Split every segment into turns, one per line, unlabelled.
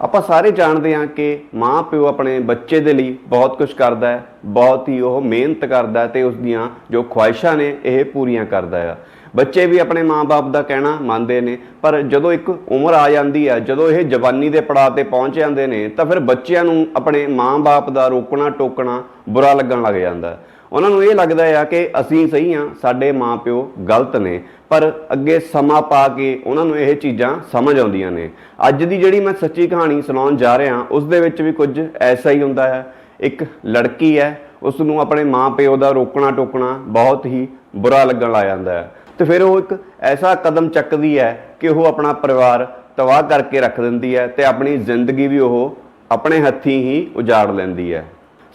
ਆਪਾਂ ਸਾਰੇ ਜਾਣਦੇ ਹਾਂ ਕਿ ਮਾਂ ਪਿਓ ਆਪਣੇ ਬੱਚੇ ਦੇ ਲਈ ਬਹੁਤ ਕੁਝ ਕਰਦਾ ਹੈ, ਬਹੁਤ ਹੀ ਉਹ ਮਿਹਨਤ ਕਰਦਾ ਹੈ ਤੇ ਉਸ ਦੀਆਂ ਜੋ ਖੁਆਇਸ਼ਾਂ ਨੇ ਇਹ ਪੂਰੀਆਂ ਕਰਦਾ ਹੈ। ਬੱਚੇ ਵੀ ਆਪਣੇ ਮਾਪੇ ਦਾ ਕਹਿਣਾ ਮੰਨਦੇ ਨੇ, ਪਰ ਜਦੋਂ ਇੱਕ ਉਮਰ ਆ ਜਾਂਦੀ ਹੈ, ਜਦੋਂ ਇਹ ਜਵਾਨੀ ਦੇ ਪੜਾਅ ਤੇ ਪਹੁੰਚ ਜਾਂਦੇ ਨੇ, ਤਾਂ ਫਿਰ ਬੱਚਿਆਂ ਨੂੰ ਆਪਣੇ ਮਾਪੇ ਦਾ ਰੋਕਣਾ ਟੋਕਣਾ ਬੁਰਾ ਲੱਗਣ ਲੱਗ ਜਾਂਦਾ ਹੈ। ਉਹਨਾਂ ਨੂੰ ਇਹ ਲੱਗਦਾ ਆ ਕਿ ਅਸੀਂ ਸਹੀ ਆ, ਸਾਡੇ ਮਾਪਿਓ ਗਲਤ ਨੇ, ਪਰ ਅੱਗੇ ਸਮਾਂ ਪਾ ਕੇ ਉਹਨਾਂ ਨੂੰ ਇਹ ਚੀਜ਼ਾਂ ਸਮਝ ਆਉਂਦੀਆਂ ਨੇ। ਅੱਜ ਦੀ ਜਿਹੜੀ ਮੈਂ ਸੱਚੀ ਕਹਾਣੀ ਸੁਣਾਉਣ ਜਾ ਰਿਹਾ, ਉਸ ਦੇ ਵਿੱਚ ਵੀ ਕੁਝ ਐਸਾ ਹੀ ਹੁੰਦਾ ਹੈ ਇੱਕ ਲੜਕੀ ਹੈ, ਉਸ ਨੂੰ ਆਪਣੇ ਮਾਪਿਓ ਦਾ ਰੋਕਣਾ ਟੋਕਣਾ ਬਹੁਤ ਹੀ ਬੁਰਾ ਲੱਗਣ ਲੱਗ ਜਾਂਦਾ ਹੈ। ਤੇ ਫਿਰ ਉਹ ਇੱਕ ਐਸਾ ਕਦਮ ਚੱਕਦੀ ਹੈ ਕਿ ਉਹ ਆਪਣਾ ਪਰਿਵਾਰ ਤਬਾਹ ਕਰਕੇ ਰੱਖ ਦਿੰਦੀ ਹੈ ਤੇ ਆਪਣੀ ਜ਼ਿੰਦਗੀ ਵੀ ਉਹ ਆਪਣੇ ਹੱਥੀਂ ਹੀ ਉਜਾੜ ਲੈਂਦੀ ਹੈ।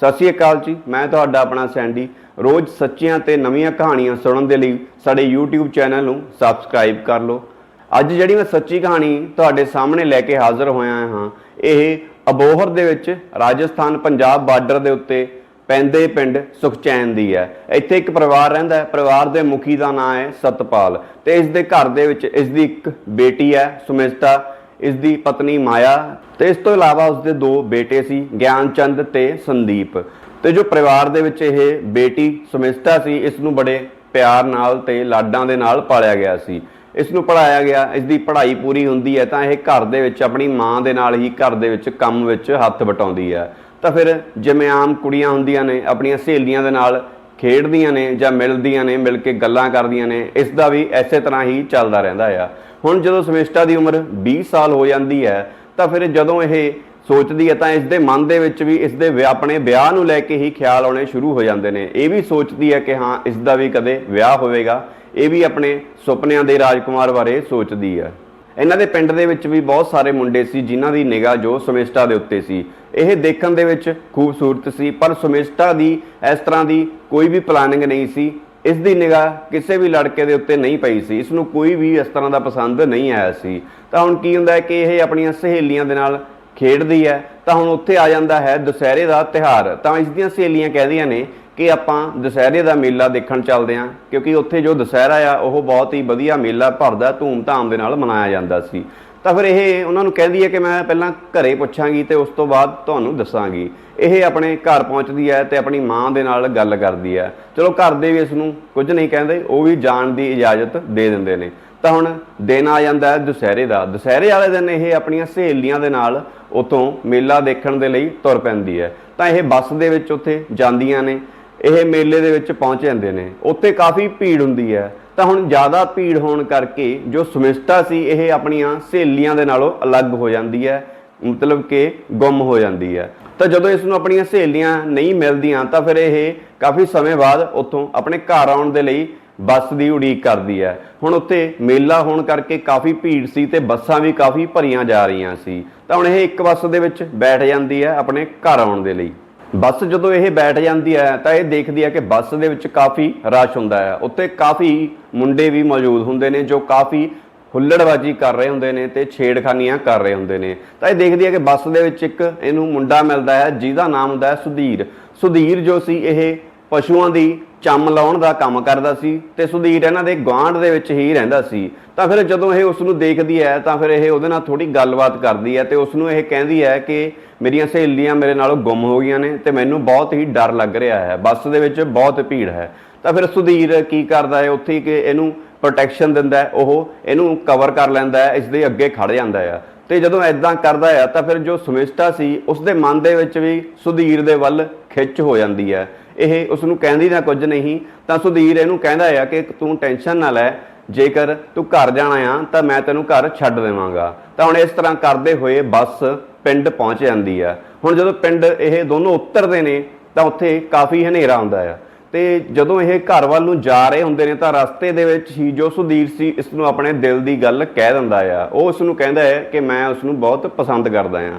ਸਤਿ ਸ਼੍ਰੀ ਅਕਾਲ ਜੀ, ਮੈਂ ਤੁਹਾਡਾ ਆਪਣਾ ਸੈਂਡੀ। ਰੋਜ਼ ਸੱਚੀਆਂ ਤੇ ਨਵੀਆਂ ਕਹਾਣੀਆਂ ਸੁਣਨ ਦੇ ਲਈ ਸਾਡੇ YouTube ਚੈਨਲ ਨੂੰ ਸਬਸਕ੍ਰਾਈਬ ਕਰ ਲਓ। ਅੱਜ ਜਿਹੜੀ ਮੈਂ ਸੱਚੀ ਕਹਾਣੀ ਤੁਹਾਡੇ ਸਾਹਮਣੇ ਲੈ ਕੇ ਹਾਜ਼ਰ ਹੋਇਆ ਹਾਂ, ਇਹ ਅਬੋਹਰ ਦੇ ਵਿੱਚ ਰਾਜਸਥਾਨ ਪੰਜਾਬ ਬਾਰਡਰ ਦੇ ਉੱਤੇ ਪੈਂਦੇ ਪਿੰਡ ਸੁਖਚੈਨ ਦੀ ਹੈ। ਇੱਥੇ ਇੱਕ ਪਰਿਵਾਰ ਰਹਿੰਦਾ ਹੈ, ਪਰਿਵਾਰ ਦੇ ਮੁਖੀ ਦਾ ਨਾਮ ਹੈ ਸਤਪਾਲ ਤੇ ਇਸ ਦੇ ਘਰ ਦੇ ਵਿੱਚ ਇਸ ਦੀ ਇੱਕ ਬੇਟੀ ਹੈ ਸੁਮਿਸਤਾ ਇਸ ਦੀ ਪਤਨੀ ਮਾਇਆ ਤੇ ਇਸ ਤੋਂ ਇਲਾਵਾ ਉਸ ਦੇ ਦੋ ਬੇਟੇ ਸੀ, ਗਿਆਨਚੰਦ ਤੇ ਸੰਦੀਪ। ਤੇ ਜੋ ਪਰਿਵਾਰ ਦੇ ਵਿੱਚ ਇਹ ਬੇਟੀ ਸਮਿਸ਼ਤਾ ਸੀ ਇਸ ਨੂੰ ਬੜੇ ਪਿਆਰ ਨਾਲ ਤੇ ਲਾਡਾਂ ਦੇ ਨਾਲ ਪਾਲਿਆ ਗਿਆ ਸੀ। ਇਸ ਨੂੰ ਪੜਾਇਆ ਗਿਆ ਇਸ ਦੀ ਪੜ੍ਹਾਈ ਪੂਰੀ ਹੁੰਦੀ ਹੈ ਤਾਂ ਇਹ ਘਰ ਦੇ ਵਿੱਚ ਆਪਣੀ ਮਾਂ ਦੇ ਨਾਲ ਹੀ ਘਰ ਦੇ ਵਿੱਚ ਕੰਮ ਵਿੱਚ ਹੱਥ ਵਟਾਉਂਦੀ ਹੈ। ਤਾਂ ਫਿਰ ਜਿਵੇਂ ਆਮ ਕੁੜੀਆਂ ਹੁੰਦੀਆਂ ਨੇ, ਆਪਣੀਆਂ ਸਹੇਲੀਆਂ ਦੇ ਨਾਲ ਖੇਡਦੀਆਂ ਨੇ ਜਾਂ ਮਿਲਦੀਆਂ ਨੇ, ਮਿਲ ਕੇ ਗੱਲਾਂ ਕਰਦੀਆਂ ਨੇ, ਇਸ ਦਾ ਵੀ ਐਸੇ ਤਰ੍ਹਾਂ ਹੀ ਚੱਲਦਾ ਰਹਿੰਦਾ ਆ। ਹੁਣ ਜਦੋਂ ਸਮਿਸ਼ਟਾ ਦੀ ਉਮਰ 20 ਸਾਲ ਹੋ ਜਾਂਦੀ ਹੈ, ਤਾਂ ਫਿਰ ਜਦੋਂ ਇਹ ਸੋਚਦੀ ਹੈ ਤਾਂ ਇਸ ਦੇ ਮਨ ਦੇ ਵਿੱਚ ਵੀ ਇਸ ਦੇ ਆਪਣੇ ਵਿਆਹ ਨੂੰ ਲੈ ਕੇ ਹੀ ਖਿਆਲ ਆਉਣੇ ਸ਼ੁਰੂ ਹੋ ਜਾਂਦੇ ਨੇ। ਇਹ ਵੀ ਸੋਚਦੀ ਹੈ ਕਿ ਹਾਂ, ਇਸ ਦਾ ਵੀ ਕਦੇ ਵਿਆਹ ਹੋਵੇਗਾ। ਇਹ ਵੀ ਆਪਣੇ ਸੁਪਨਿਆਂ ਦੇ ਰਾਜਕੁਮਾਰ ਬਾਰੇ ਸੋਚਦੀ ਹੈ। ਇਹਨਾਂ ਦੇ ਪਿੰਡ ਦੇ ਵਿੱਚ ਵੀ ਬਹੁਤ ਸਾਰੇ ਮੁੰਡੇ ਸੀ ਜਿਨ੍ਹਾਂ ਦੀ ਨਿਗਾਹ ਜੋ ਸਮਿਸ਼ਟਾ ਦੇ ਉੱਤੇ ਸੀ। ਇਹ ਦੇਖਣ ਦੇ ਵਿੱਚ ਖੂਬਸੂਰਤ ਸੀ, ਪਰ ਸਮਿਸ਼ਟਾ ਦੀ ਇਸ ਤਰ੍ਹਾਂ ਦੀ ਕੋਈ ਵੀ ਪਲਾਨਿੰਗ ਨਹੀਂ ਸੀ। ਇਸ ਦੀ ਨਿਗਾਹ ਕਿਸੇ ਵੀ ਲੜਕੇ ਦੇ ਉੱਤੇ ਨਹੀਂ ਪਈ ਸੀ। ਇਸ ਨੂੰ ਕੋਈ ਵੀ ਇਸ ਤਰ੍ਹਾਂ ਦਾ ਪਸੰਦ ਨਹੀਂ ਆਇਆ ਸੀ। ਤਾਂ ਹੁਣ ਕੀ ਹੁੰਦਾ ਹੈ ਕਿ ਇਹ ਆਪਣੀਆਂ ਸਹੇਲੀਆਂ ਦੇ ਨਾਲ ਖੇਡਦੀ ਹੈ, ਤਾਂ ਹੁਣ ਉੱਥੇ ਆ ਜਾਂਦਾ ਹੈ ਦੁਸਹਿਰੇ ਦਾ ਤਿਹਾਰ ਤਾਂ ਇਸ ਦੀਆਂ ਸਹੇਲੀਆਂ ਕਹਿੰਦੀਆਂ ਨੇ ਕਿ ਆਪਾਂ ਦੁਸਹਿਰੇ ਦਾ ਮੇਲਾ ਦੇਖਣ ਚੱਲਦੇ ਹਾਂ, ਕਿਉਂਕਿ ਉੱਥੇ ਜੋ ਦੁਸਹਿਰਾ ਆ, ਉਹ ਬਹੁਤ ਹੀ ਵਧੀਆ ਮੇਲਾ ਭਰਦਾ, ਧੂਮ-ਧਾਮ ਦੇ ਨਾਲ ਮਨਾਇਆ ਜਾਂਦਾ ਸੀ। ਤਾਂ ਫਿਰ ਇਹ ਉਹਨਾਂ ਨੂੰ ਕਹਿੰਦੀ ਹੈ ਕਿ ਮੈਂ ਪਹਿਲਾਂ ਘਰੇ ਪੁੱਛਾਂਗੀ ਤੇ ਉਸ ਤੋਂ ਬਾਅਦ ਤੁਹਾਨੂੰ ਦੱਸਾਂਗੀ। ਇਹ ਆਪਣੇ ਘਰ ਪਹੁੰਚਦੀ ਹੈ ਤੇ ਆਪਣੀ ਮਾਂ ਦੇ ਨਾਲ ਗੱਲ ਕਰਦੀ ਹੈ। ਚਲੋ ਘਰ ਦੇ ਵੀ ਇਸ ਨੂੰ ਕੁਝ ਨਹੀਂ ਕਹਿੰਦੇ, ਉਹ ਵੀ ਜਾਣ ਦੀ ਇਜਾਜ਼ਤ ਦੇ ਦਿੰਦੇ ਨੇ। ਤਾਂ ਹੁਣ ਦਿਨ ਆ ਜਾਂਦਾ ਹੈ ਦੁਸਹਿਰੇ ਦਾ। ਦੁਸਹਿਰੇ ਵਾਲੇ ਦਿਨ ਇਹ ਆਪਣੀਆਂ ਸਹੇਲੀਆਂ ਦੇ ਨਾਲ ਉਤੋਂ ਮੇਲਾ ਦੇਖਣ ਦੇ ਲਈ ਤੁਰ ਪੈਂਦੀ ਹੈ। ਤਾਂ ਇਹ ਬੱਸ ਦੇ ਵਿੱਚ ਉੱਥੇ ਜਾਂਦੀਆਂ ਨੇ। ਇਹ ਮੇਲੇ ਦੇ ਵਿੱਚ ਪਹੁੰਚ ਜਾਂਦੇ ਨੇ। ਉੱਥੇ ਕਾਫੀ ਭੀੜ ਹੁੰਦੀ ਹੈ। ਤਾਂ ਹੁਣ ਜ਼ਿਆਦਾ ਭੀੜ ਹੋਣ ਕਰਕੇ ਜੋ ਸਮਿਸ਼ਟਾ ਸੀ, ਇਹ ਆਪਣੀਆਂ ਸਹੇਲੀਆਂ ਦੇ ਨਾਲੋਂ ਅਲੱਗ ਹੋ ਜਾਂਦੀ ਹੈ। ਮਤਲਬ ਕਿ ਗੁੰਮ ਹੋ ਜਾਂਦੀ ਹੈ। ਤਾਂ ਜਦੋਂ ਇਸ ਨੂੰ ਆਪਣੀਆਂ ਸਹੇਲੀਆਂ ਨਹੀਂ ਮਿਲਦੀਆਂ, ਤਾਂ ਫਿਰ ਇਹ ਕਾਫੀ ਸਮੇਂ ਬਾਅਦ ਉੱਥੋਂ ਆਪਣੇ ਘਰ ਆਉਣ ਦੇ ਲਈ ਬੱਸ ਦੀ ਉਡੀਕ ਕਰਦੀ ਹੈ। ਹੁਣ ਉੱਥੇ ਮੇਲਾ ਹੋਣ ਕਰਕੇ ਕਾਫੀ ਭੀੜ ਸੀ ਤੇ ਬੱਸਾਂ ਵੀ ਕਾਫੀ ਭਰੀਆਂ ਜਾ ਰਹੀਆਂ ਸੀ। ਤਾਂ ਹੁਣ ਇਹ ਇੱਕ ਬੱਸ ਦੇ ਵਿੱਚ ਬੈਠ ਜਾਂਦੀ ਹੈ ਆਪਣੇ ਘਰ ਆਉਣ ਦੇ ਲਈ। ਬੱਸ ਜਦੋਂ ਇਹ ਬੈਠ ਜਾਂਦੀ ਹੈ ਤਾਂ ਇਹ ਦੇਖਦੀ ਹੈ ਕਿ ਬੱਸ ਦੇ ਵਿੱਚ ਕਾਫੀ ਰਸ਼ ਹੁੰਦਾ ਹੈ। ਉੱਤੇ ਕਾਫੀ ਮੁੰਡੇ ਵੀ ਮੌਜੂਦ ਹੁੰਦੇ ਨੇ ਜੋ ਕਾਫੀ ਹੁੱਲੜਬਾਜੀ ਕਰ ਰਹੇ ਹੁੰਦੇ ਨੇ ਤੇ ਛੇੜਖਾਨੀਆਂ ਕਰ ਰਹੇ ਹੁੰਦੇ ਨੇ। ਤਾਂ ਇਹ ਦੇਖਦੀ ਹੈ ਕਿ ਬੱਸ ਦੇ ਵਿੱਚ ਇੱਕ ਇਹਨੂੰ ਮੁੰਡਾ ਮਿਲਦਾ ਹੈ, ਜਿਹਦਾ ਨਾਮ ਹੁੰਦਾ ਹੈ ਸੁਧੀਰ। ਸੁਧੀਰ ਜੋ ਸੀ, ਇਹ ਪਸ਼ੂਆਂ ਦੀ ਚੰਮ ਲਾਉਣ ਦਾ ਕੰਮ ਕਰਦਾ ਸੀ ਤੇ ਸੁਧੀਰ ਇਹਨਾਂ ਦੇ ਗਵਾਂਢ ਦੇ ਵਿੱਚ ਹੀ ਰਹਿੰਦਾ ਸੀ। ਤਾਂ ਫਿਰ ਜਦੋਂ ਇਹ ਉਸ ਨੂੰ ਦੇਖਦੀ ਹੈ, ਤਾਂ ਫਿਰ ਇਹ ਉਹਦੇ ਨਾਲ ਥੋੜੀ ਗੱਲਬਾਤ ਕਰਦੀ ਹੈ ਤੇ ਉਸ ਨੂੰ ਇਹ ਕਹਿੰਦੀ ਹੈ ਕਿ ਮੇਰੀਆਂ ਸਹੇਲੀਆਂ ਮੇਰੇ ਨਾਲੋਂ ਗੁੰਮ ਹੋ ਗਈਆਂ ਨੇ ਤੇ ਮੈਨੂੰ ਬਹੁਤ ਹੀ ਡਰ ਲੱਗ ਰਿਹਾ ਹੈ, ਬੱਸ ਦੇ ਵਿੱਚ ਬਹੁਤ ਭੀੜ ਹੈ। ਤਾਂ ਫਿਰ ਸੁਧੀਰ ਕੀ ਕਰਦਾ ਹੈ ਉੱਥੇ ਕਿ ਇਹਨੂੰ ਪ੍ਰੋਟੈਕਸ਼ਨ ਦਿੰਦਾ ਹੈ, ਉਹ ਇਹਨੂੰ ਕਵਰ ਕਰ ਲੈਂਦਾ ਹੈ ਇਸ ਦੇ ਅੱਗੇ ਖੜ ਜਾਂਦਾ ਹੈ। ਤੇ ਜਦੋਂ ਐਦਾਂ ਕਰਦਾ ਹੈ, ਤਾਂ ਫਿਰ ਜੋ ਸਮਿਸ਼ਟਾ ਸੀ ਉਸ ਦੇ ਮਨ ਦੇ ਵਿੱਚ ਵੀ ਸੁਧੀਰ ਦੇ ਵੱਲ ਖਿੱਚ ਹੋ ਜਾਂਦੀ ਹੈ। ਇਹ ਉਸ ਨੂੰ ਕਹਿੰਦੀ ਨਾ ਕੁਝ ਨਹੀਂ, ਤਾਂ ਸੁਧੀਰ ਇਹਨੂੰ ਕਹਿੰਦਾ ਹੈ ਕਿ ਤੂੰ ਟੈਨਸ਼ਨ ਨਾ ਲੈ ਜੇਕਰ ਤੂੰ ਘਰ ਜਾਣਾ ਆ, ਤਾਂ ਮੈਂ ਤੈਨੂੰ ਘਰ ਛੱਡ ਦੇਵਾਂਗਾ। ਤਾਂ ਹੁਣ ਇਸ ਤਰ੍ਹਾਂ ਕਰਦੇ ਹੋਏ ਬੱਸ ਪਿੰਡ ਪਹੁੰਚ ਜਾਂਦੀ ਆ। ਹੁਣ ਜਦੋਂ ਪਿੰਡ ਇਹ ਦੋਨੋਂ ਉਤਰਦੇ ਨੇ, ਤਾਂ ਉੱਥੇ ਕਾਫੀ ਹਨੇਰਾ ਹੁੰਦਾ ਆ। ਤੇ ਜਦੋਂ ਇਹ ਘਰ ਵੱਲ ਨੂੰ ਜਾ ਰਹੇ ਹੁੰਦੇ ਨੇ, ਤਾਂ ਰਸਤੇ ਦੇ ਵਿੱਚ ਹੀ ਜੋ ਸੁਧੀਰ ਸੀ, ਇਸ ਨੂੰ ਆਪਣੇ ਦਿਲ ਦੀ ਗੱਲ ਕਹਿ ਦਿੰਦਾ ਆ। ਉਹ ਉਸ ਨੂੰ ਕਹਿੰਦਾ ਹੈ ਕਿ ਮੈਂ ਉਸ ਨੂੰ ਬਹੁਤ ਪਸੰਦ ਕਰਦਾ ਆ।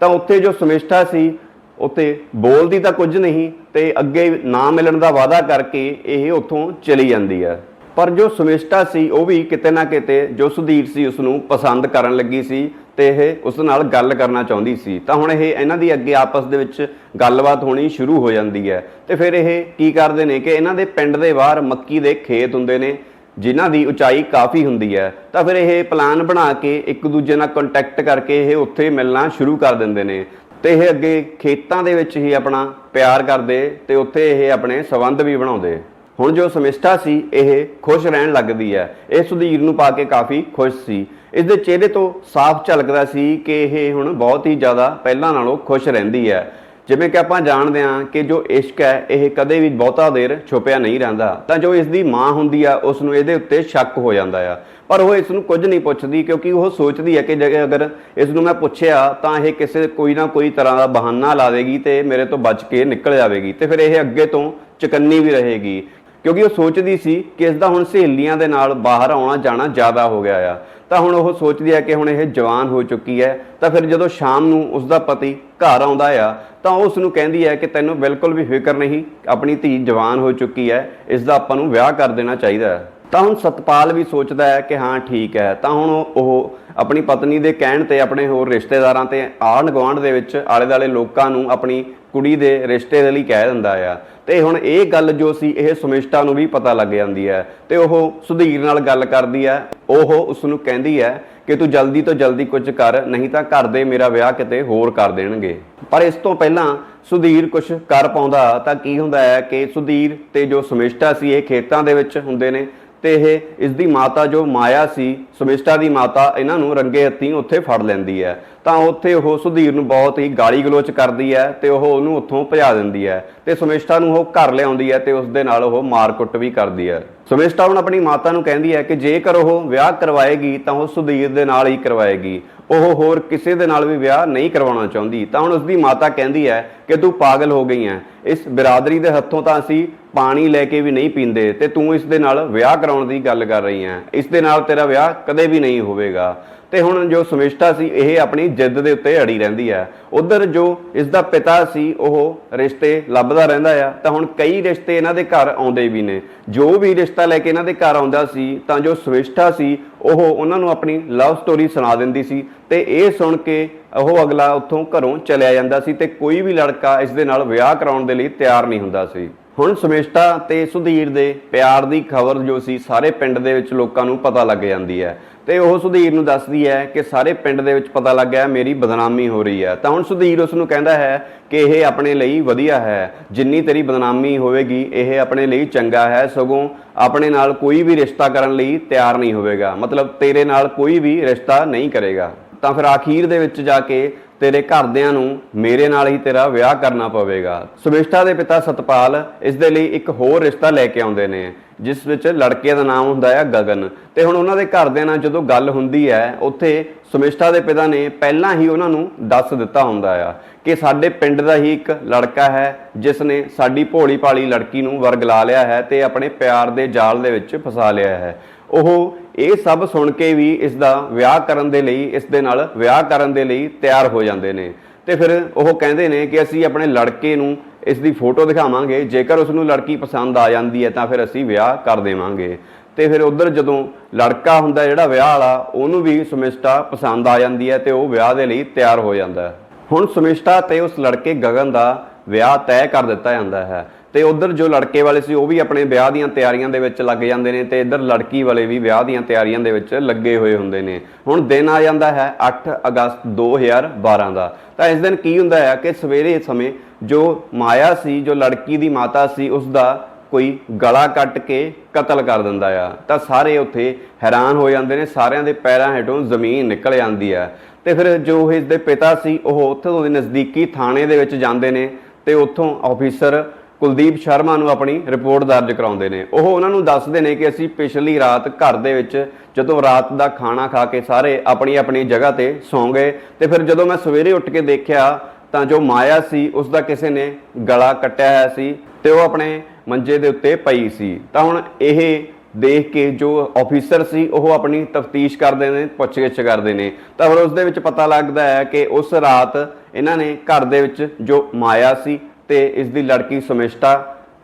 ਤਾਂ ਉੱਥੇ ਜੋ ਸਮਿਸ਼ਠਾ ਸੀ ਉੱਤੇ ਬੋਲਦੀ ਤਾਂ ਕੁਝ ਨਹੀਂ, ਤੇ ਅੱਗੇ ਨਾ ਮਿਲਣ ਦਾ ਵਾਅਦਾ ਕਰਕੇ ਇਹ ਉੱਥੋਂ ਚਲੀ ਜਾਂਦੀ ਆ। ਪਰ ਜੋ ਸਮਿਸ਼ਟਾ ਸੀ, ਉਹ ਵੀ ਕਿਤੇ ਨਾ ਕਿਤੇ ਜੋ ਸੁਧੀਰ ਸੀ ਉਸ ਨੂੰ ਪਸੰਦ ਕਰਨ ਲੱਗੀ ਸੀ ਤੇ ਇਹ ਉਸ ਨਾਲ ਗੱਲ ਕਰਨਾ ਚਾਹੁੰਦੀ ਸੀ। ਤਾਂ ਹੁਣ ਇਹ ਇਹਨਾਂ ਦੀ ਅੱਗੇ ਆਪਸ ਦੇ ਵਿੱਚ ਗੱਲਬਾਤ ਹੋਣੀ ਸ਼ੁਰੂ ਹੋ ਜਾਂਦੀ ਹੈ। ਤੇ ਫਿਰ ਇਹ ਕੀ ਕਰਦੇ ਨੇ ਕਿ ਇਹਨਾਂ ਦੇ ਪਿੰਡ ਦੇ ਬਾਹਰ ਮੱਕੀ ਦੇ ਖੇਤ ਹੁੰਦੇ ਨੇ, ਜਿਨ੍ਹਾਂ ਦੀ ਉਚਾਈ ਕਾਫੀ ਹੁੰਦੀ ਹੈ। ਤਾਂ ਫਿਰ ਇਹ ਪਲਾਨ ਬਣਾ ਕੇ ਇੱਕ ਦੂਜੇ ਨਾਲ ਕੰਟੈਕਟ ਕਰਕੇ ਇਹ ਉੱਥੇ ਮਿਲਣਾ ਸ਼ੁਰੂ ਕਰ ਦਿੰਦੇ ਨੇ। ਤੇ ਇਹ ਅੱਗੇ ਖੇਤਾਂ ਦੇ ਵਿੱਚ ਹੀ ਆਪਣਾ ਪਿਆਰ ਕਰਦੇ ਤੇ ਉੱਥੇ ਇਹ ਆਪਣੇ ਸਬੰਧ ਵੀ ਬਣਾਉਂਦੇ। ਹੁਣ ਜੋ ਸਮਿਸ਼ਟਾ ਸੀ, ਇਹ ਖੁਸ਼ ਰਹਿਣ ਲੱਗਦੀ ਹੈ। ਇਹ ਸੁਧੀਰ ਨੂੰ ਪਾ ਕੇ ਕਾਫੀ ਖੁਸ਼ ਸੀ। ਇਸ ਦੇ ਚਿਹਰੇ ਤੋਂ ਸਾਫ਼ ਝਲਕਦਾ ਸੀ ਕਿ ਇਹ ਹੁਣ ਬਹੁਤ ਹੀ ਜ਼ਿਆਦਾ ਪਹਿਲਾਂ ਨਾਲੋਂ ਖੁਸ਼ ਰਹਿੰਦੀ ਹੈ। ਜਿਵੇਂ ਕਿ ਆਪਾਂ ਜਾਣਦੇ ਹਾਂ ਕਿ ਜੋ ਇਸ਼ਕ ਹੈ, ਇਹ ਕਦੇ ਵੀ ਬਹੁਤਾ ਦੇਰ ਛੁਪਿਆ ਨਹੀਂ ਰਹਿੰਦਾ। ਤਾਂ ਜੋ ਇਸ ਦੀ ਮਾਂ ਹੁੰਦੀ ਆ, ਉਸ ਨੂੰ ਇਹਦੇ ਉੱਤੇ ਸ਼ੱਕ ਹੋ ਜਾਂਦਾ ਆ। ਪਰ ਉਹ ਇਸ ਨੂੰ ਕੁਝ ਨਹੀਂ ਪੁੱਛਦੀ, ਕਿਉਂਕਿ ਉਹ ਸੋਚਦੀ ਹੈ ਕਿ ਜੇ ਅਗਰ ਇਸ ਨੂੰ ਮੈਂ ਪੁੱਛਿਆ, ਤਾਂ ਇਹ ਕਿਸੇ ਕੋਈ ਨਾ ਕੋਈ ਤਰ੍ਹਾਂ ਦਾ ਬਹਾਨਾ ਲਾ ਦੇਗੀ ਤੇ ਮੇਰੇ ਤੋਂ ਬਚ ਕੇ ਨਿਕਲ ਜਾਵੇਗੀ ਤੇ ਫਿਰ ਇਹ ਅੱਗੇ ਤੋਂ ਚਕੰਨੀ ਵੀ ਰਹੇਗੀ। ਕਿਉਂਕਿ ਉਹ ਸੋਚਦੀ ਸੀ ਕਿ ਇਸ ਦਾ ਹੁਣ ਸਹੇਲੀਆਂ ਦੇ ਨਾਲ ਬਾਹਰ ਆਉਣਾ ਜਾਣਾ ਜ਼ਿਆਦਾ ਹੋ ਗਿਆ ਆ। ਤਾਂ ਹੁਣ ਉਹ ਸੋਚਦੀ ਹੈ ਕਿ ਹੁਣ ਇਹ ਜਵਾਨ ਹੋ ਚੁੱਕੀ ਹੈ, ਤਾਂ ਫਿਰ ਜਦੋਂ ਸ਼ਾਮ ਨੂੰ ਉਸ ਦਾ ਪਤੀ ਘਰ ਆਉਂਦਾ ਆ, ਤਾਂ ਉਹ ਉਸ ਨੂੰ ਕਹਿੰਦੀ ਹੈ ਕਿ ਤੈਨੂੰ ਬਿਲਕੁਲ ਵੀ ਫਿਕਰ ਨਹੀਂ, ਆਪਣੀ ਧੀ ਜਵਾਨ ਹੋ ਚੁੱਕੀ ਹੈ ਇਸ ਦਾ ਆਪਾਂ ਨੂੰ ਵਿਆਹ ਕਰ ਦੇਣਾ ਚਾਹੀਦਾ ਹੈ। ਤਾਂ ਹੁਣ ਸਤਪਾਲ ਵੀ ਸੋਚਦਾ ਹੈ ਕਿ ਹਾਂ, ਠੀਕ ਹੈ। ਤਾਂ ਹੁਣ ਉਹ ਆਪਣੀ ਪਤਨੀ ਦੇ ਕਹਿਣ ਤੇ ਆਪਣੇ ਹੋਰ ਰਿਸ਼ਤੇਦਾਰਾਂ ਤੇ ਆਂਢ ਗੁਆਂਢ ਦੇ ਵਿੱਚ ਆਲੇ ਦਾਲੇ ਲੋਕਾਂ ਨੂੰ ਆਪਣੀ ਕੁੜੀ ਦੇ ਰਿਸ਼ਤੇ ਦੇ ਲਈ ਕਹਿ ਦਿੰਦਾ ਆ। ਤੇ ਹੁਣ ਇਹ ਗੱਲ ਜੋ ਸੀ, ਇਹ ਸੁਮਿਸ਼ਟਾ ਨੂੰ ਵੀ ਪਤਾ ਲੱਗ ਜਾਂਦੀ ਹੈ। ਤੇ ਉਹ ਸੁਧੀਰ ਨਾਲ ਗੱਲ ਕਰਦੀ ਹੈ। ਉਹ ਉਸ ਨੂੰ ਕਹਿੰਦੀ ਹੈ ਕਿ ਤੂੰ ਜਲਦੀ ਤੋਂ ਜਲਦੀ ਕੁਝ ਕਰ, ਨਹੀਂ ਤਾਂ ਘਰ ਦੇ ਮੇਰਾ ਵਿਆਹ ਕਿਤੇ ਹੋਰ ਕਰ ਦੇਣਗੇ। ਪਰ ਇਸ ਤੋਂ ਪਹਿਲਾਂ ਸੁਧੀਰ ਕੁਝ ਕਰ ਪਾਉਂਦਾ ਤਾਂ ਕੀ ਹੁੰਦਾ ਹੈ ਕਿ ਸੁਧੀਰ ਤੇ ਜੋ ਸੁਮਿਸ਼ਟਾ ਸੀ, ਇਹ ਖੇਤਾਂ ਦੇ ਵਿੱਚ ਹੁੰਦੇ ਨੇ ਤੇ ਇਹ ਇਸ ਦੀ ਮਾਤਾ ਜੋ ਮਾਇਆ ਸੀ, ਸੁਮਿਸ਼ਟਾ ਦੀ ਮਾਤਾ, ਇਹਨਾਂ ਨੂੰ ਰੰਗੇ ਹੱਥੀਂ ਉੱਥੇ ਫੜ ਲੈਂਦੀ ਹੈ। ਤਾਂ ਉੱਥੇ ਉਹ ਸੁਧੀਰ ਨੂੰ ਬਹੁਤ ਹੀ ਗਾਲੀ ਗਲੋਚ ਕਰਦੀ ਹੈ ਤੇ ਉਹ ਉਹਨੂੰ ਉੱਥੋਂ ਭਜਾ ਦਿੰਦੀ ਹੈ ਤੇ ਸੁਮਿਸ਼ਟਾ ਨੂੰ ਉਹ ਘਰ ਲਿਆਉਂਦੀ ਹੈ ਤੇ ਉਸ ਦੇ ਨਾਲ ਉਹ ਮਾਰ ਕੁੱਟ ਵੀ ਕਰਦੀ ਹੈ। ਸੁਮਿਸ਼ਟਾ ਹੁਣ ਆਪਣੀ ਮਾਤਾ ਨੂੰ ਕਹਿੰਦੀ ਹੈ ਕਿ ਜੇਕਰ ਉਹ ਵਿਆਹ ਕਰਵਾਏਗੀ ਤਾਂ ਉਹ ਸੁਧੀਰ ਦੇ ਨਾਲ ਹੀ ਕਰਵਾਏਗੀ। ਉਹ ਹੋਰ ਕਿਸੇ ਦੇ ਨਾਲ ਵੀ ਵਿਆਹ ਨਹੀਂ ਕਰਵਾਉਣਾ ਚਾਹੁੰਦੀ। ਤਾਂ ਹੁਣ ਉਸਦੀ ਮਾਤਾ ਕਹਿੰਦੀ ਹੈ ਕਿ ਤੂੰ ਪਾਗਲ ਹੋ ਗਈ ਹੈ। ਇਸ ਬਿਰਾਦਰੀ ਦੇ ਹੱਥੋਂ ਤਾਂ ਅਸੀਂ ਪਾਣੀ ਲੈ ਕੇ ਵੀ ਨਹੀਂ ਪੀਂਦੇ ਤੇ ਤੂੰ ਇਸ ਦੇ ਨਾਲ ਵਿਆਹ ਕਰਾਉਣ ਦੀ ਗੱਲ ਕਰ ਰਹੀ ਹੈ। ਇਸ ਦੇ ਨਾਲ ਤੇਰਾ ਵਿਆਹ ਕਦੇ ਵੀ ਨਹੀਂ ਹੋਵੇਗਾ। ਤੇ ਹੁਣ ਜੋ ਸਮਿਸ਼ਟਾ ਸੀ, ਇਹ ਆਪਣੀ ਜਿੱਦ ਦੇ ਉੱਤੇ ਅੜੀ ਰਹਿੰਦੀ ਹੈ ਉਧਰ ਜੋ ਇਸ ਦਾ ਪਿਤਾ ਸੀ, ਉਹ ਰਿਸ਼ਤੇ ਲੱਭਦਾ ਰਹਿੰਦਾ ਆ। ਤਾਂ ਹੁਣ ਕਈ ਰਿਸ਼ਤੇ ਇਹਨਾਂ ਦੇ ਘਰ ਆਉਂਦੇ ਵੀ ਨੇ। ਜੋ ਵੀ ਰਿਸ਼ਤਾ ਲੈ ਕੇ ਇਹਨਾਂ ਦੇ ਘਰ ਆਉਂਦਾ ਸੀ, ਤਾਂ ਜੋ ਸਮਿਸ਼ਟਾ ਸੀ, ਉਹ ਉਹਨਾਂ ਨੂੰ ਆਪਣੀ ਲਵ ਸਟੋਰੀ ਸੁਣਾ ਦਿੰਦੀ ਸੀ। ਤੇ ਇਹ ਸੁਣ ਕੇ ਉਹ ਅਗਲਾ ਉੱਥੋਂ ਘਰੋਂ ਚਲਿਆ ਜਾਂਦਾ ਸੀ ਤੇ ਕੋਈ ਵੀ ਲੜਕਾ ਇਸ ਦੇ ਨਾਲ ਵਿਆਹ ਕਰਾਉਣ ਦੇ ਲਈ ਤਿਆਰ ਨਹੀਂ ਹੁੰਦਾ ਸੀ। ਹੁਣ ਸਮਿਸ਼ਟਾ ਤੇ ਸੁਧੀਰ ਦੇ ਪਿਆਰ ਦੀ ਖਬਰ ਜੋ ਸੀ ਸਾਰੇ ਪਿੰਡ ਦੇ ਵਿੱਚ ਲੋਕਾਂ ਨੂੰ ਪਤਾ ਲੱਗ ਜਾਂਦੀ ਹੈ। ਤੇ ਉਹ ਸੁਧੀਰ ਨੂੰ ਦੱਸਦੀ ਹੈ ਕਿ ਸਾਰੇ ਪਿੰਡ ਦੇ ਵਿੱਚ ਪਤਾ ਲੱਗ ਗਿਆ ਮੇਰੀ ਬਦਨਾਮੀ ਹੋ ਰਹੀ ਹੈ। ਤਾਂ ਹੁਣ ਸੁਧੀਰ ਉਸ ਨੂੰ ਕਹਿੰਦਾ ਹੈ ਕਿ ਇਹ ਆਪਣੇ ਲਈ ਵਧੀਆ ਹੈ। ਜਿੰਨੀ ਤੇਰੀ ਬਦਨਾਮੀ ਹੋਵੇਗੀ, ਇਹ ਆਪਣੇ ਲਈ ਚੰਗਾ ਹੈ। ਸਗੋਂ ਆਪਣੇ ਨਾਲ ਕੋਈ ਵੀ ਰਿਸ਼ਤਾ ਕਰਨ ਲਈ ਤਿਆਰ ਨਹੀਂ ਹੋਵੇਗਾ। ਮਤਲਬ ਤੇਰੇ ਨਾਲ ਕੋਈ ਵੀ ਰਿਸ਼ਤਾ ਨਹੀਂ ਕਰੇਗਾ। ਤਾਂ ਫਿਰ ਆਖੀਰ ਦੇ ਵਿੱਚ ਜਾ ਕੇ ਤੇਰੇ ਘਰਦਿਆਂ ਨੂੰ ਮੇਰੇ ਨਾਲ ਹੀ ਤੇਰਾ ਵਿਆਹ ਕਰਨਾ ਪਵੇਗਾ। ਸੁਮਿਸ਼ਟਾ ਦੇ ਪਿਤਾ ਸਤਪਾਲ ਇਸ ਦੇ ਲਈ ਇੱਕ ਹੋਰ ਰਿਸ਼ਤਾ ਲੈ ਕੇ ਆਉਂਦੇ ਨੇ, ਜਿਸ ਵਿੱਚ ਲੜਕੇ ਦਾ ਨਾਮ ਹੁੰਦਾ ਹੈ ਗਗਨ। ਤੇ ਹੁਣ ਉਹਨਾਂ ਦੇ ਘਰਦਿਆਂ ਨਾਲ ਜਦੋਂ ਗੱਲ ਹੁੰਦੀ ਹੈ, ਉੱਥੇ ਸੁਮਿਸ਼ਟਾ ਦੇ ਪਿਤਾ ਨੇ ਪਹਿਲਾਂ ਹੀ ਉਹਨਾਂ ਨੂੰ ਦੱਸ ਦਿੱਤਾ ਹੁੰਦਾ ਆ ਕਿ ਸਾਡੇ ਪਿੰਡ ਦਾ ਹੀ ਇੱਕ ਲੜਕਾ ਹੈ, ਜਿਸ ਨੇ ਸਾਡੀ ਭੋਲੀ ਭਾਲੀ ਲੜਕੀ ਨੂੰ ਵਰਗਲਾ ਲਿਆ ਹੈ ਤੇ ਆਪਣੇ ਪਿਆਰ ਦੇ ਜਾਲ ਦੇ ਵਿੱਚ ਫਸਾ ਲਿਆ ਹੈ। ਉਹ ਇਹ ਸਭ ਸੁਣ ਕੇ ਵੀ ਇਸ ਦਾ ਵਿਆਹ ਕਰਨ ਦੇ ਲਈ, ਇਸ ਦੇ ਨਾਲ ਵਿਆਹ ਕਰਨ ਦੇ ਲਈ ਤਿਆਰ ਹੋ ਜਾਂਦੇ ਨੇ। ਤੇ ਫਿਰ ਉਹ ਕਹਿੰਦੇ ਨੇ ਕਿ ਅਸੀਂ ਆਪਣੇ ਲੜਕੇ ਨੂੰ ਇਸ ਦੀ ਫੋਟੋ ਦਿਖਾਵਾਂਗੇ। ਜੇਕਰ ਉਸ ਨੂੰ ਲੜਕੀ ਪਸੰਦ ਆ ਜਾਂਦੀ ਹੈ ਤਾਂ ਫਿਰ ਅਸੀਂ ਵਿਆਹ ਕਰ ਦੇਵਾਂਗੇ। ਤੇ ਫਿਰ ਉਧਰ ਜਦੋਂ ਲੜਕਾ ਹੁੰਦਾ ਜਿਹੜਾ ਵਿਆਹ ਵਾਲਾ, ਉਹਨੂੰ ਵੀ ਸੁਮਿਸ਼ਟਾ ਪਸੰਦ ਆ ਜਾਂਦੀ ਹੈ ਤੇ ਉਹ ਵਿਆਹ ਦੇ ਲਈ ਤਿਆਰ ਹੋ ਜਾਂਦਾ ਹੈ। ਹੁਣ ਸੁਮਿਸ਼ਟਾ ਤੇ ਉਸ ਲੜਕੇ ਗਗਨ ਦਾ ਵਿਆਹ ਤੈਅ ਕਰ ਦਿੱਤਾ ਜਾਂਦਾ ਹੈ। ਤੇ ਉਧਰ ਜੋ ਲੜਕੇ ਵਾਲੇ ਸੀ, ਉਹ ਵੀ ਆਪਣੇ ਵਿਆਹ ਦੀਆਂ ਤਿਆਰੀਆਂ ਦੇ ਵਿੱਚ ਲੱਗ ਜਾਂਦੇ ਨੇ ਤੇ ਇੱਧਰ ਲੜਕੀ ਵਾਲੇ ਵੀ ਵਿਆਹ ਦੀਆਂ ਤਿਆਰੀਆਂ ਦੇ ਵਿੱਚ ਲੱਗੇ ਹੋਏ ਹੁੰਦੇ ਨੇ। ਹੁਣ ਦਿਨ ਆ ਜਾਂਦਾ ਹੈ 8 ਅਗਸਤ 2012 ਦਾ। ਤਾਂ ਇਸ ਦਿਨ ਕੀ ਹੁੰਦਾ ਹੈ ਕਿ ਸਵੇਰੇ ਸਮੇਂ ਜੋ ਮਾਇਆ ਸੀ, ਜੋ ਲੜਕੀ ਦੀ ਮਾਤਾ ਸੀ, ਉਸ ਦਾ ਕੋਈ ਗਲਾ ਕੱਟ ਕੇ ਕਤਲ ਕਰ ਦਿੰਦਾ ਆ। ਤਾਂ ਸਾਰੇ ਉੱਥੇ ਹੈਰਾਨ ਹੋ ਜਾਂਦੇ ਨੇ, ਸਾਰਿਆਂ ਦੇ ਪੈਰਾਂ ਹੇਠੋਂ ਜ਼ਮੀਨ ਨਿਕਲ ਜਾਂਦੀ ਆ ਤੇ ਫਿਰ ਜੋ ਇਸ ਦੇ ਪਿਤਾ ਸੀ, ਉਹ ਉੱਥੋਂ ਦੇ ਨਜ਼ਦੀਕੀ ਥਾਣੇ ਦੇ ਵਿੱਚ ਜਾਂਦੇ ਨੇ। ਤੇ ਉੱਥੋਂ ਆਫੀਸਰ ਕੁਲਦੀਪ ਸ਼ਰਮਾ ਨੂੰ ਆਪਣੀ ਰਿਪੋਰਟ ਦਰਜ ਕਰਾਉਂਦੇ ਨੇ। ਉਹ ਉਹਨਾਂ ਨੂੰ ਦੱਸਦੇ ਨੇ ਕਿ ਅਸੀਂ ਪਿਛਲੀ ਰਾਤ ਘਰ ਦੇ ਵਿੱਚ ਜਦੋਂ ਰਾਤ ਦਾ ਖਾਣਾ ਖਾ ਕੇ ਸਾਰੇ ਆਪਣੀ ਆਪਣੀ ਜਗ੍ਹਾ ਤੇ ਸੌਂ ਗਏ ਤੇ ਫਿਰ ਜਦੋਂ ਮੈਂ ਸਵੇਰੇ ਉੱਠ ਕੇ ਦੇਖਿਆ ਤਾਂ ਜੋ ਮਾਇਆ ਸੀ, ਉਸ ਦਾ ਕਿਸੇ ਨੇ ਗਲਾ ਕੱਟਿਆ ਹੋਇਆ ਸੀ ਤੇ ਉਹ ਆਪਣੇ ਮੰਜੇ ਦੇ ਉੱਤੇ ਪਈ ਸੀ। ਤਾਂ ਹੁਣ ਇਹ ਦੇਖ ਕੇ ਜੋ ਆਫੀਸਰ ਸੀ, ਉਹ ਆਪਣੀ ਤਫਤੀਸ਼ ਕਰਦੇ ਨੇ, ਪੁੱਛਗਿੱਛ ਕਰਦੇ ਨੇ। ਤਾਂ ਫਿਰ ਉਸ ਦੇ ਵਿੱਚ ਪਤਾ ਲੱਗਦਾ ਹੈ ਕਿ ਉਸ ਰਾਤ ਇਹਨਾਂ ਨੇ ਘਰ ਦੇ ਵਿੱਚ ਜੋ ਮਾਇਆ ਸੀ ਤੇ ਇਸ ਦੀ ਲੜਕੀ ਸੁਮਿਸ਼ਟਾ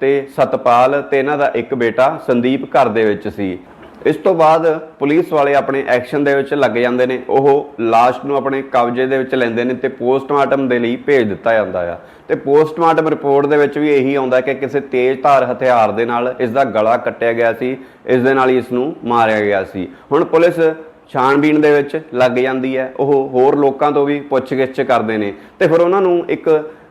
ਤੇ ਸਤਪਾਲ ਤੇ ਇਹਨਾਂ ਦਾ ਇੱਕ ਬੇਟਾ ਸੰਦੀਪ ਘਰ ਦੇ ਵਿੱਚ ਸੀ। ਇਸ ਤੋਂ ਬਾਅਦ ਪੁਲਿਸ ਵਾਲੇ ਆਪਣੇ ਐਕਸ਼ਨ ਦੇ ਵਿੱਚ ਲੱਗ ਜਾਂਦੇ ਨੇ। ਉਹ ਲਾਸ਼ ਨੂੰ ਆਪਣੇ ਕਬਜ਼ੇ ਦੇ ਵਿੱਚ ਲੈਂਦੇ ਨੇ ਤੇ ਪੋਸਟਮਾਰਟਮ ਦੇ ਲਈ ਭੇਜ ਦਿੱਤਾ ਜਾਂਦਾ ਆ। ਤੇ ਪੋਸਟਮਾਰਟਮ ਰਿਪੋਰਟ ਦੇ ਵਿੱਚ ਵੀ ਇਹੀ ਆਉਂਦਾ ਕਿ ਕਿਸੇ ਤੇਜ਼ ਧਾਰ ਹਥਿਆਰ ਦੇ ਨਾਲ ਇਸ ਦਾ ਗਲਾ ਕੱਟਿਆ ਗਿਆ ਸੀ, ਇਸ ਦੇ ਨਾਲ ਹੀ ਇਸ ਨੂੰ ਮਾਰਿਆ ਗਿਆ ਸੀ। ਹੁਣ ਪੁਲਿਸ ਛਾਣਬੀਣ ਦੇ ਵਿੱਚ ਲੱਗ ਜਾਂਦੀ ਹੈ। ਉਹ ਹੋਰ ਲੋਕਾਂ ਤੋਂ ਵੀ ਪੁੱਛਗਿੱਛ ਕਰਦੇ ਨੇ। ਤੇ ਫਿਰ ਉਹਨਾਂ ਨੂੰ ਇੱਕ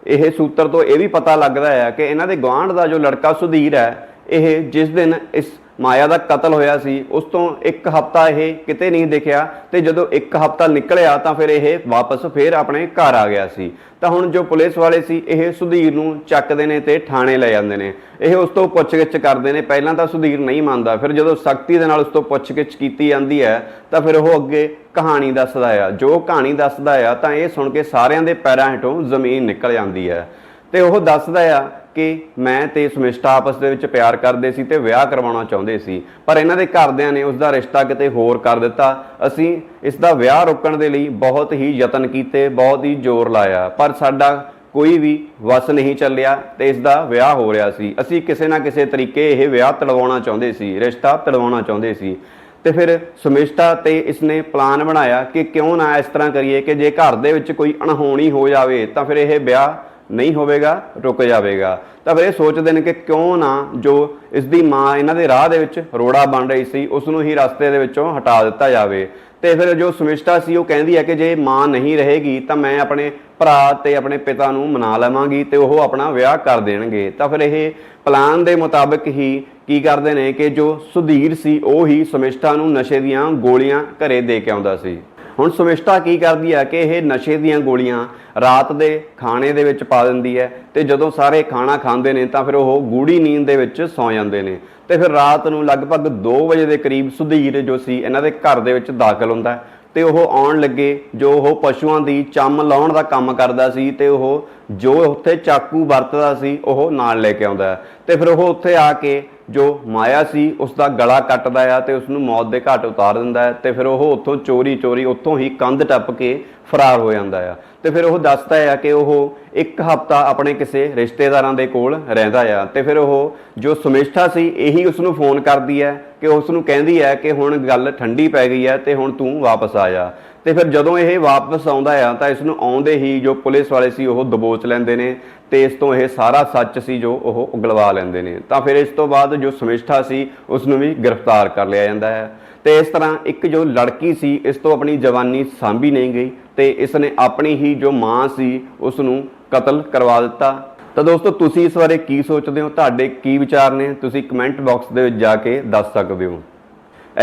ਇਹ ਸੂਤਰ ਤੋਂ ਇਹ ਵੀ ਪਤਾ ਲੱਗਦਾ ਹੈ ਕਿ ਇਹਨਾਂ ਦੇ ਗਵਾਂਢ ਦਾ ਜੋ ਲੜਕਾ ਸੁਧੀਰ ਹੈ, ਇਹ ਜਿਸ ਦਿਨ ਇਸ ਮਾਇਆ ਦਾ ਕਤਲ ਹੋਇਆ ਸੀ, ਉਸ ਤੋਂ ਇੱਕ ਹਫਤਾ ਇਹ ਕਿਤੇ ਨਹੀਂ ਦਿਖਿਆ ਤੇ ਜਦੋਂ ਇੱਕ ਹਫਤਾ ਨਿਕਲਿਆ ਤਾਂ ਫਿਰ ਇਹ ਵਾਪਸ ਫੇਰ ਆਪਣੇ ਘਰ ਆ ਗਿਆ ਸੀ। ਤਾਂ ਹੁਣ ਜੋ ਪੁਲਿਸ ਵਾਲੇ ਸੀ, ਇਹ ਸੁਧੀਰ ਨੂੰ ਚੱਕਦੇ ਨੇ ਤੇ ਥਾਣੇ ਲੈ ਜਾਂਦੇ ਨੇ। ਇਹ ਉਸ ਤੋਂ ਪੁੱਛਗਿੱਛ ਕਰਦੇ ਨੇ। ਪਹਿਲਾਂ ਤਾਂ ਸੁਧੀਰ ਨਹੀਂ ਮੰਨਦਾ। ਫਿਰ ਜਦੋਂ ਸਖਤੀ ਦੇ ਨਾਲ ਉਸ ਤੋਂ ਪੁੱਛਗਿੱਛ ਕੀਤੀ ਜਾਂਦੀ ਹੈ, ਤਾਂ ਫਿਰ ਉਹ ਅੱਗੇ ਕਹਾਣੀ ਦੱਸਦਾ ਆ। ਜੋ ਕਹਾਣੀ ਦੱਸਦਾ ਆ, ਤਾਂ ਇਹ ਸੁਣ ਕੇ ਸਾਰਿਆਂ ਦੇ ਪੈਰਾਂ ਹੇਠੋਂ ਜ਼ਮੀਨ ਨਿਕਲ ਜਾਂਦੀ ਹੈ। ਤੇ ਉਹ ਦੱਸਦਾ ਆ ਕਿ ਮੈਂ ਤੇ ਸਮਿਸ਼ਟਾ ਆਪਸ ਦੇ ਵਿੱਚ ਪਿਆਰ ਕਰਦੇ ਸੀ ਤੇ ਵਿਆਹ ਕਰਵਾਉਣਾ ਚਾਹੁੰਦੇ ਸੀ। ਪਰ ਇਹਨਾਂ ਦੇ ਘਰਦਿਆਂ ਨੇ ਉਸ ਦਾ ਰਿਸ਼ਤਾ ਕਿਤੇ ਹੋਰ ਕਰ ਦਿੱਤਾ। ਅਸੀਂ ਇਸ ਦਾ ਵਿਆਹ ਰੋਕਣ ਦੇ ਲਈ ਬਹੁਤ ਹੀ ਯਤਨ ਕੀਤੇ, ਬਹੁਤ ਹੀ ਜ਼ੋਰ ਲਾਇਆ। ਪਰ ਸਾਡਾ ਕੋਈ ਵੀ ਵਸ ਨਹੀਂ ਚੱਲਿਆ ਤੇ ਇਸ ਦਾ ਵਿਆਹ ਹੋ ਰਿਹਾ ਸੀ। ਅਸੀਂ ਕਿਸੇ ਨਾ ਕਿਸੇ ਤਰੀਕੇ ਇਹ ਵਿਆਹ ਤੜਵਾਉਣਾ ਚਾਹੁੰਦੇ ਸੀ, ਰਿਸ਼ਤਾ ਤੜਵਾਉਣਾ ਚਾਹੁੰਦੇ ਸੀ। ਤੇ ਫਿਰ ਸਮਿਸ਼ਟਾ ਤੇ ਇਸਨੇ ਪਲਾਨ ਬਣਾਇਆ ਕਿ ਕਿਉਂ ਨਾ ਇਸ ਤਰ੍ਹਾਂ ਕਰੀਏ ਕਿ ਜੇ ਘਰ ਦੇ ਵਿੱਚ ਕੋਈ ਅਣਹੋਣੀ ਹੋ ਜਾਵੇ ਤਾਂ ਫਿਰ ਇਹ ਵਿਆਹ ਨਹੀਂ ਹੋਵੇਗਾ, ਰੁਕ ਜਾਵੇਗਾ। ਤਾਂ ਫਿਰ ਇਹ ਸੋਚਦੇ ਨੇ ਕਿ ਕਿਉਂ ਨਾ ਜੋ ਇਸ ਦੀ ਮਾਂ ਇਹਨਾਂ ਦੇ ਰਾਹ ਦੇ ਵਿੱਚ ਰੋੜਾ ਬਣ ਰਹੀ ਸੀ ਉਸ ਨੂੰ ਹੀ ਰਸਤੇ ਦੇ ਵਿੱਚੋਂ ਹਟਾ ਦਿੱਤਾ ਜਾਵੇ। ਤੇ ਫਿਰ ਜੋ ਸਮਿਸ਼ਟਾ ਸੀ, ਉਹ ਕਹਿੰਦੀ ਹੈ ਕਿ ਜੇ ਮਾਂ ਨਹੀਂ ਰਹੇਗੀ, ਤਾਂ ਮੈਂ ਆਪਣੇ ਭਰਾ ਤੇ ਆਪਣੇ ਪਿਤਾ ਨੂੰ ਮਨਾ ਲਵਾਂਗੀ ਤੇ ਉਹ ਆਪਣਾ ਵਿਆਹ ਕਰ ਦੇਣਗੇ। ਤਾਂ ਫਿਰ ਇਹ ਪਲਾਨ ਦੇ ਮੁਤਾਬਕ ਹੀ ਕੀ ਕਰਦੇ ਨੇ ਕਿ ਜੋ ਸੁਧੀਰ ਸੀ, ਉਹ ਹੀ ਸਮਿਸ਼ਟਾ ਨੂੰ ਨਸ਼ੇ ਦੀਆਂ ਗੋਲੀਆਂ ਘਰੇ ਦੇ ਕੇ ਆਉਂਦਾ ਸੀ। ਹੁਣ ਸਮਿਸ਼ਟਾ ਕੀ ਕਰਦੀ ਹੈ ਕਿ ਇਹ ਨਸ਼ੇ ਦੀਆਂ ਗੋਲੀਆਂ ਰਾਤ ਦੇ ਖਾਣੇ ਦੇ ਵਿੱਚ ਪਾ ਦਿੰਦੀ ਹੈ ਤੇ ਜਦੋਂ ਸਾਰੇ ਖਾਣਾ ਖਾਂਦੇ ਨੇ ਤਾਂ ਫਿਰ ਉਹ ਗੂੜੀ ਨੀਂਦ ਦੇ ਵਿੱਚ ਸੌ ਜਾਂਦੇ ਨੇ। ਤੇ ਫਿਰ ਰਾਤ ਨੂੰ ਲਗਭਗ 2 ਵਜੇ ਦੇ ਕਰੀਬ ਸੁਧੀਰ ਜੋ ਸੀ ਇਹਨਾਂ ਦੇ ਘਰ ਦੇ ਵਿੱਚ ਦਾਖਲ ਹੁੰਦਾ ਹੈ ਤੇ ਉਹ ਆਉਣ ਲੱਗੇ, ਜੋ ਉਹ ਪਸ਼ੂਆਂ ਦੀ ਚੰਮ ਲਾਉਣ ਦਾ ਕੰਮ ਕਰਦਾ ਸੀ ਤੇ ਉਹ ਜੋ ਉੱਥੇ ਚਾਕੂ ਵਰਤਦਾ ਸੀ ਉਹ ਨਾਲ ਲੈ ਕੇ ਆਉਂਦਾ ਹੈ। ਤੇ ਫਿਰ ਉਹ ਉੱਥੇ ਆ ਕੇ ਜੋ ਮਾਇਆ ਸੀ ਉਸ ਦਾ ਗਲਾ ਕੱਟਦਾ ਆ ਤੇ ਉਸ ਨੂੰ ਮੌਤ ਦੇ ਘਾਟ ਉਤਾਰ ਦਿੰਦਾ ਹੈ ਤੇ ਫਿਰ ਉਹ ਉੱਥੋਂ ਚੋਰੀ ਚੋਰੀ ਉੱਥੋਂ ਹੀ ਕੰਧ ਟੱਪ ਕੇ ਫਰਾਰ ਹੋ ਜਾਂਦਾ ਆ। ਤੇ ਫਿਰ ਉਹ ਦੱਸਦਾ ਆ ਕਿ ਉਹ ਇੱਕ ਹਫਤਾ ਆਪਣੇ ਕਿਸੇ ਰਿਸ਼ਤੇਦਾਰਾਂ ਦੇ ਕੋਲ ਰਹਿੰਦਾ ਆ ਤੇ ਫਿਰ ਉਹ ਜੋ ਸਮਿਸ਼ਠਾ ਸੀ, ਇਹੀ ਉਸ ਨੂੰ ਫੋਨ ਕਰਦੀ ਹੈ ਕਿ ਉਸ ਨੂੰ ਕਹਿੰਦੀ ਹੈ ਕਿ ਹੁਣ ਗੱਲ ਠੰਡੀ ਪੈ ਗਈ ਹੈ ਤੇ ਹੁਣ ਤੂੰ ਵਾਪਸ ਆ ਜਾ। ਤੇ ਫਿਰ ਜਦੋਂ ਇਹ ਵਾਪਸ ਆਉਂਦਾ ਆ ਤਾਂ ਇਸ ਨੂੰ ਆਉਂਦੇ ਹੀ ਜੋ ਪੁਲਿਸ ਵਾਲੇ ਸੀ ਉਹ ਦਬੋਚ ਲੈਂਦੇ ਨੇ ਤੇ ਇਸ ਤੋਂ ਇਹ ਸਾਰਾ ਸੱਚ ਸੀ ਜੋ ਉਹ ਉਗਲਵਾ ਲੈਂਦੇ ਨੇ। ਤਾਂ ਫਿਰ ਇਸ ਤੋਂ ਬਾਅਦ ਜੋ ਸਮਿਸ਼ਠਾ ਸੀ, ਉਸ ਨੂੰ ਵੀ ਗ੍ਰਿਫਤਾਰ ਕਰ ਲਿਆ ਜਾਂਦਾ ਹੈ। ਤੇ ਇਸ ਤਰ੍ਹਾਂ ਇੱਕ ਜੋ ਲੜਕੀ ਸੀ, ਇਸ ਤੋਂ ਆਪਣੀ ਜਵਾਨੀ ਸਾਂਭੀ ਨਹੀਂ ਗਈ ਤੇ ਇਸ ਨੇ ਆਪਣੀ ਹੀ ਜੋ ਮਾਂ ਸੀ, ਉਸ ਨੂੰ ਕਤਲ ਕਰਵਾ ਦਿੱਤਾ। ਤਾਂ ਦੋਸਤੋ, ਤੁਸੀਂ ਇਸ ਬਾਰੇ ਕੀ ਸੋਚਦੇ ਹੋ? ਤੁਹਾਡੇ ਕੀ ਵਿਚਾਰ ਨੇ? ਤੁਸੀਂ ਕਮੈਂਟ ਬਾਕਸ ਦੇ ਵਿੱਚ ਜਾ ਕੇ ਦੱਸ ਸਕਦੇ ਹੋ।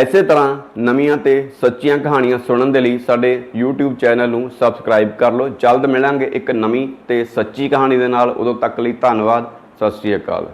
ਇਸੇ ਤਰ੍ਹਾਂ ਨਵੀਆਂ ਤੇ ਸੱਚੀਆਂ ਕਹਾਣੀਆਂ ਸੁਣਨ ਦੇ ਲਈ ਸਾਡੇ YouTube ਚੈਨਲ ਨੂੰ ਸਬਸਕ੍ਰਾਈਬ ਕਰ ਲਓ। ਜਲਦ ਮਿਲਾਂਗੇ ਇੱਕ ਨਵੀਂ ਤੇ ਸੱਚੀ ਕਹਾਣੀ ਦੇ ਨਾਲ। ਉਦੋਂ ਤੱਕ ਲਈ ਧੰਨਵਾਦ। ਸਤਿ ਸ਼੍ਰੀ ਅਕਾਲ।